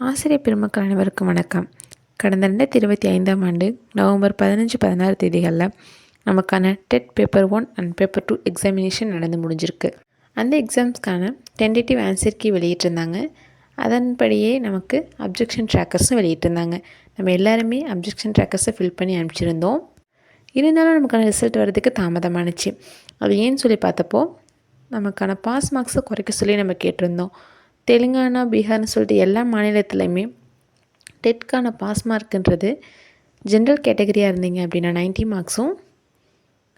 ஆசிரியர் பெருமக்கள் அனைவருக்கும் வணக்கம். கடந்த ரெண்டாயிரத்தி இருபத்தி ஐந்தாம் ஆண்டு நவம்பர் பதினஞ்சு பதினாறு தேதிகளில் நமக்கான TET paper one and paper two examination நடந்து முடிஞ்சிருக்கு. அந்த எக்ஸாம்ஸ்க்கான டென்டேட்டிவ் ஆன்சர் கீ வெளியிட்டிருந்தாங்க. அதன்படியே நமக்கு அப்ஜெக்ஷன் ட்ராக்கர்ஸும் வெளியிட்டிருந்தாங்க. நம்ம எல்லாருமே அப்ஜெக்ஷன் ட்ராக்கர்ஸை ஃபில் பண்ணி அனுப்பிச்சிருந்தோம். இருந்தாலும் நமக்கான ரிசல்ட் வர்றதுக்கு தாமதமானுச்சு. அது ஏன்னு சொல்லி பார்த்தப்போ நமக்கான பாஸ் மார்க்ஸை குறைக்க சொல்லி நம்ம கேட்டிருந்தோம். தெலுங்கானா பீகார்னு சொல்லிட்டு எல்லா மாநிலத்துலையுமே டெட்க்கான பாஸ் மார்க்குன்றது ஜென்ரல் கேட்டகரியாக இருந்தீங்க அப்படின்னா நைன்ட்டி மார்க்ஸும்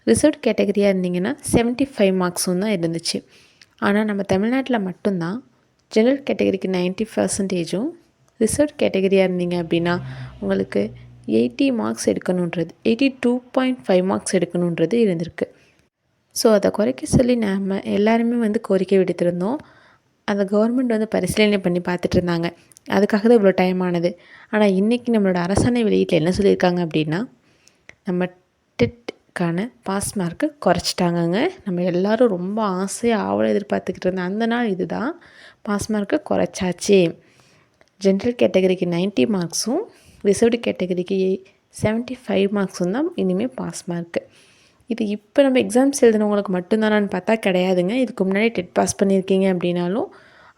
ரிசர்வ் கேட்டகரியாக இருந்தீங்கன்னா செவன்ட்டி ஃபைவ் மார்க்ஸும் தான் இருந்துச்சு. ஆனால் நம்ம தமிழ்நாட்டில் மட்டும்தான் ஜென்ரல் கேட்டகரிக்கு நைன்ட்டி பர்சன்டேஜும் ரிசர்வ் கேட்டகரியாக இருந்தீங்க அப்படின்னா உங்களுக்கு eighty marks எடுக்கணுன்றது eighty two point five marks எடுக்கணுன்றது இருந்திருக்கு. ஸோ அதை குறைக்க சொல்லி நாம் எல்லாருமே வந்து கோரிக்கை விடுத்திருந்தோம். அந்த கவர்மெண்ட் வந்து பரிசீலனை பண்ணி பார்த்துட்டு இருந்தாங்க. அதுக்காக தான் இவ்வளோ டைம் ஆனது. ஆனால் இன்றைக்கி நம்மளோட அரசாணை வெளியீட்டில் என்ன சொல்லியிருக்காங்க அப்படின்னா நம்ம டெட்டுக்கான பாஸ் மார்க்கு குறைச்சிட்டாங்கங்க. நம்ம எல்லோரும் ரொம்ப ஆசையாக ஆவலை எதிர்பார்த்துக்கிட்டு இருந்த அந்த நாள் இது தான் பாஸ் மார்க்கு குறைச்சாச்சு ஜென்ரல் கேட்டகரிக்கு நைன்ட்டி மார்க்ஸும் ரிசர்வ்டு கேட்டகரிக்கு செவன்ட்டி ஃபைவ் மார்க்ஸும் தான் இனிமேல் பாஸ் மார்க்கு இது இப்போ நம்ம எக்ஸாம்ஸ் எழுதுனவங்களுக்கு மட்டும்தானான்னு பார்த்தா கிடையாதுங்க. இதுக்கு முன்னாடி டெட் பாஸ் பண்ணியிருக்கீங்க அப்படின்னாலும்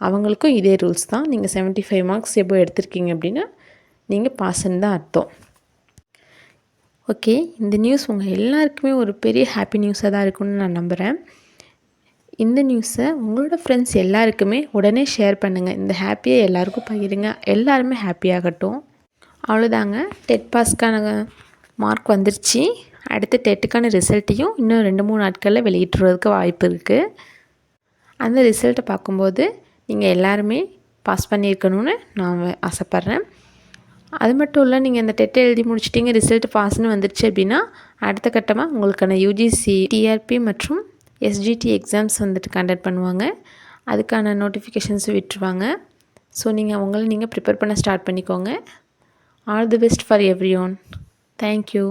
அவங்களுக்கும் இதே ரூல்ஸ் தான். நீங்கள் செவன்ட்டி ஃபைவ் மார்க்ஸ் எப்போ எடுத்திருக்கீங்க அப்படின்னா நீங்கள் பாஸ்ன்னு தான் அர்த்தம். ஓகே இந்த நியூஸ் உங்கள் எல்லாருக்குமே ஒரு பெரிய ஹாப்பி நியூஸாக தான் இருக்கும்னு நான் நம்புகிறேன் இந்த நியூஸை உங்களோட ஃப்ரெண்ட்ஸ் எல்லாருக்குமே உடனே ஷேர் பண்ணுங்கள் இந்த ஹாப்பியை எல்லாருக்கும் பகிருங்க. எல்லாருமே ஹாப்பியாகட்டும் அவ்வளோதாங்க டெட் பாஸ்க்கான மார்க் வந்துருச்சு. அடுத்து டெட்டுக்கான ரிசல்ட்டையும் இன்னும் ரெண்டு மூணு நாட்களில் வெளியிட்டுறதுக்கு வாய்ப்பு இருக்குது அந்த ரிசல்ட்டை பார்க்கும்போது நீங்கள் எல்லாருமே பாஸ் பண்ணியிருக்கணும்னு நான் ஆசைப்பட்றேன். அது மட்டும் இல்லை நீங்கள் இந்த டெட்டை எழுதி முடிச்சிட்டிங்க ரிசல்ட் பாஸ்னு வந்துடுச்சு அப்படின்னா அடுத்த கட்டமாக உங்களுக்கான யூஜிசி டிஆர்பி மற்றும் எஸ்ஜிடி எக்ஸாம்ஸ் வந்துட்டு கண்டக்ட் பண்ணுவாங்க. அதுக்கான நோட்டிஃபிகேஷன்ஸ் விட்டுருவாங்க. ஸோ நீங்கள் அவங்கள நீங்கள் ப்ரிப்பேர் பண்ண ஸ்டார்ட் பண்ணிக்கோங்க. All the best for everyone thank you